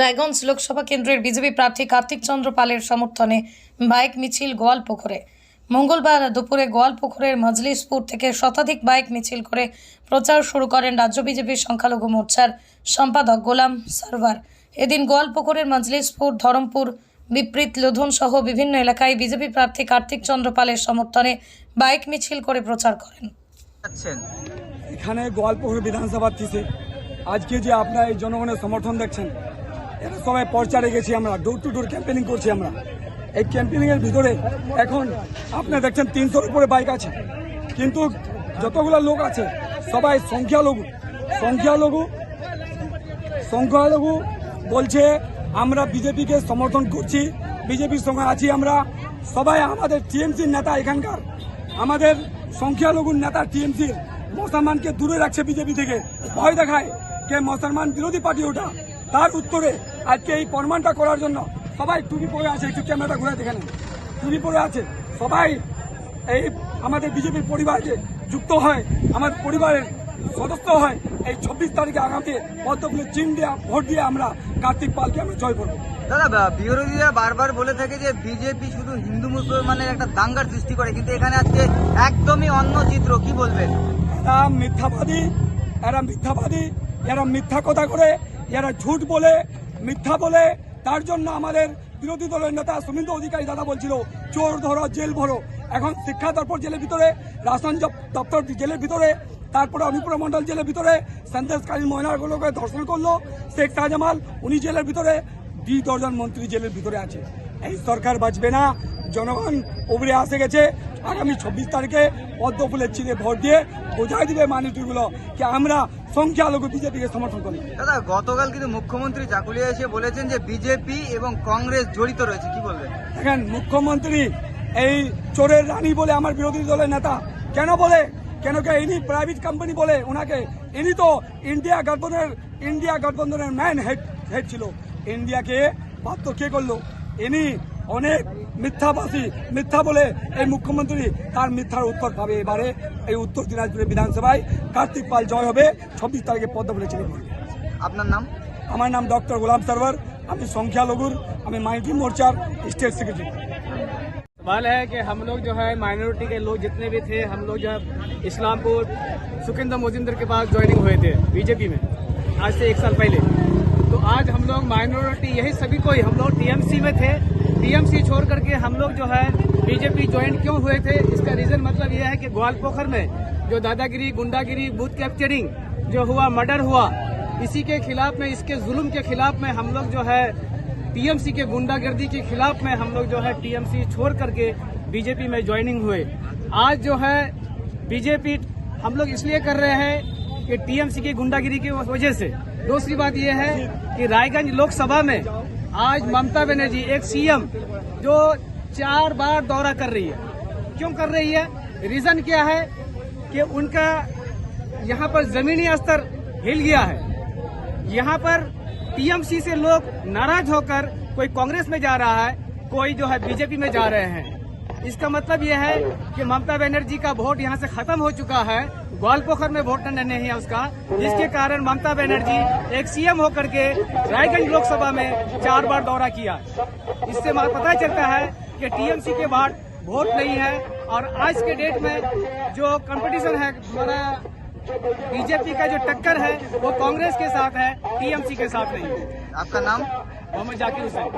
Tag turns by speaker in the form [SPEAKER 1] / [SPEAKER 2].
[SPEAKER 1] রায়গঞ্জ লোকসভা কেন্দ্রের বিজেপি প্রার্থী কার্তিক চন্দ্র পালের সমর্থনে বাইক মিছিল গোয়ালপুকুরে মঙ্গলবার দুপুরে গোয়ালপুকুরের মজলিসপুর থেকে শতাধিক বাইক মিছিল করে প্রচার শুরু করেন রাজ্য বিজেপির সংখ্যালঘু মোর্চার সম্পাদক গোলাম সারওয়ার এদিন গোয়ালপুকুরের মজলিসপুর ধরমপুর বিপরীত লোধন সহ বিভিন্ন এলাকায় বিজেপি প্রার্থী কার্তিক চন্দ্র পালের সমর্থনে বাইক মিছিল করে প্রচার করেন।
[SPEAKER 2] এখানে গোয়ালপুকুর বিধানসভার তিসে আজকে যে আপনার এই জনগণের সমর্থন দেখছেন এরা সবাই পর্চারে গেছি আমরা ডোর টু ডোর ক্যাম্পেনিং করছি আমরা। এই ক্যাম্পেনিং এর ভিতরে এখন আপনারা দেখছেন তিনশোর উপরে বাইক আছে। কিন্তু যতগুলো লোক আছে, সবাই সংখ্যালঘু। সংখ্যালঘু সংখ্যালঘু বলছে, আমরা বিজেপিকে সমর্থন করছি। বিজেপির সঙ্গে আছি আমরা। সবাই আমাদের টিএমসির নেতা এখানকার। আমাদের সংখ্যালঘুর নেতা টিএমসির মুসলমানকে দূরে রাখছে বিজেপি থেকে। ভয় দেখায় কে মুসলমান বিরোধী পার্টি ওটা। তার উত্তরে আজকে এই প্রমাণটা করার জন্য সবাই টুপি পরে আছে একটু ক্যামেরাটা ঘুরে দেখে নেন। টুপি পরে আছে। সবাই এই আমাদের বিজেপির পরিবারকে যুক্ত হয় আমার পরিবারের সদস্য হয় এই চব্বিশ তারিখে আগামী পদ্মফুলের চিহ্ন দিয়ে ভোট দিয়ে আমরা কার্তিক পালকে আমরা জয় করব।
[SPEAKER 3] দাদা বিরোধীরা বারবার বলে থাকে যে বিজেপি শুধু হিন্দু মুসলমানের একটা দাঙ্গার সৃষ্টি করে কিন্তু এখানে আজকে একদমই অন্য চিত্র কি বলবেন?
[SPEAKER 2] এরা মিথ্যাবাদী এরা মিথ্যাবাদী এরা মিথ্যা কথা করে এরা ঝুট বলে, মিথ্যা বলে, তার জন্য আমাদের বিরোধী দলের নেতা সুমিন্দ অধিকারী দাদা বলছিল, চোর ধরো, জেল ভরো। এখন শিক্ষা দপ্তর জেলের ভিতরে রাশন দপ্তর জেলের ভিতরে, তারপরে অনুপুর মন্ডল জেলের ভিতরে, সন্দেশকারী মহিলাগুলোকে ধর্ষণ করল শেখ শাহজামাল, উনি জেলের ভিতরে দুই দশজন মন্ত্রী জেলের ভিতরে আছে। এই সরকার বাঁচবে না, জনগণ উবরে আসে গেছে। আগামী চব্বিশ তারিখে পদ্ম ফুলের চিনে ভোট দিয়ে বোঝাই দিবে মানুষগুলো যে আমরা সংখ্যালঘু বিজেপিকে সমর্থন করি।
[SPEAKER 3] দাদা গতকাল কিন্তু মুখ্যমন্ত্রী জাকুলিয়া এসে বলেছেন যে বিজেপি এবং কংগ্রেস জড়িত রয়েছে কি বলবেন?
[SPEAKER 2] দেখেন মুখ্যমন্ত্রী এই চোরের রানী বলে আমার বিরোধী দলের নেতা কেন বলে? কেন কে ইনি প্রাইভেট কোম্পানি বলে? ওনাকে ইনি তো ইন্ডিয়া গঠবন্ধনের ইন্ডিয়া গঠবন্ধনের ম্যান হেড হেড ছিল। ইন্ডিয়াকে বাধ্য কে করল? ইনি অনেক মিথ্যাবাসী মিথ্যা বলে এই মুখ্যমন্ত্রী তার মিথ্যার উত্তর পাবে এবারে এই উত্তর দিনাজপুরের বিধানসভায় কার্তিক পাল জয় হবে ছাব্বিশ তারিখে পদ্ম বলে ছেলে
[SPEAKER 3] আপনার নাম
[SPEAKER 2] আমার নাম ডক্টর গোলাম সারওয়ার আমি সংখ্যালঘুর আমি মাইটি মোর্চার স্টেট সেক্রেটারি
[SPEAKER 4] सवाल है कि हम लोग जो है माइनॉरिटी के लोग जितने भी थे हम लोग जो है इस्लामपुर सुखिंदर मोजिंदर के पास ज्वाइनिंग हुए थे बीजेपी में आज से एक साल पहले तो आज हम लोग माइनॉरिटी यही सभी कोई हम लोग टीएमसी में थे टीएमसी छोड़ करके हम लोग जो है बीजेपी ज्वाइन क्यों हुए थे? इसका रीजन मतलब यह है कि ग्वालपोखर में जो दादागिरी, गुंडागिरी बूथ कैप्चरिंग जो हुआ मर्डर हुआ, इसी के खिलाफ में, इसके जुल्म के खिलाफ में हम लोग जो है टीएमसी के गुंडागर्दी के खिलाफ में हम लोग जो है टीएमसी छोड़ करके बीजेपी में ज्वाइनिंग हुए। आज जो है बीजेपी हम लोग इसलिए कर रहे हैं कि टीएमसी की गुंडागिरी की वजह से। दूसरी बात यह है कि रायगंज लोकसभा में आज ममता बनर्जी, एक सीएम, जो चार बार दौरा कर रही है। क्यों कर रही है? रीजन क्या है? कि उनका यहाँ पर जमीनी स्तर हिल गया है। यहाँ पर टीएमसी से लोग नाराज़ होकर कोई कांग्रेस में जा रहा है, कोई जो है बीजेपी में जा रहे हैं। इसका मतलब यह है कि ममता बनर्जी का वोट यहाँ से खत्म हो चुका है। ग्वालपोखर में वोट नहीं है उसका। जिसके कारण ममता बनर्जी एक सीएम होकर के रायगंज लोकसभा में चार बार दौरा किया। इससे पता चलता है कि टीएमसी के बाद वोट नहीं है और आज के डेट में जो कंपटीशन है हमारा बीजेपी का जो टक्कर है वो कांग्रेस के साथ है टीएमसी के साथ नहीं है।
[SPEAKER 3] आपका नाम?
[SPEAKER 4] मोहम्मद जाकिर हुसैन।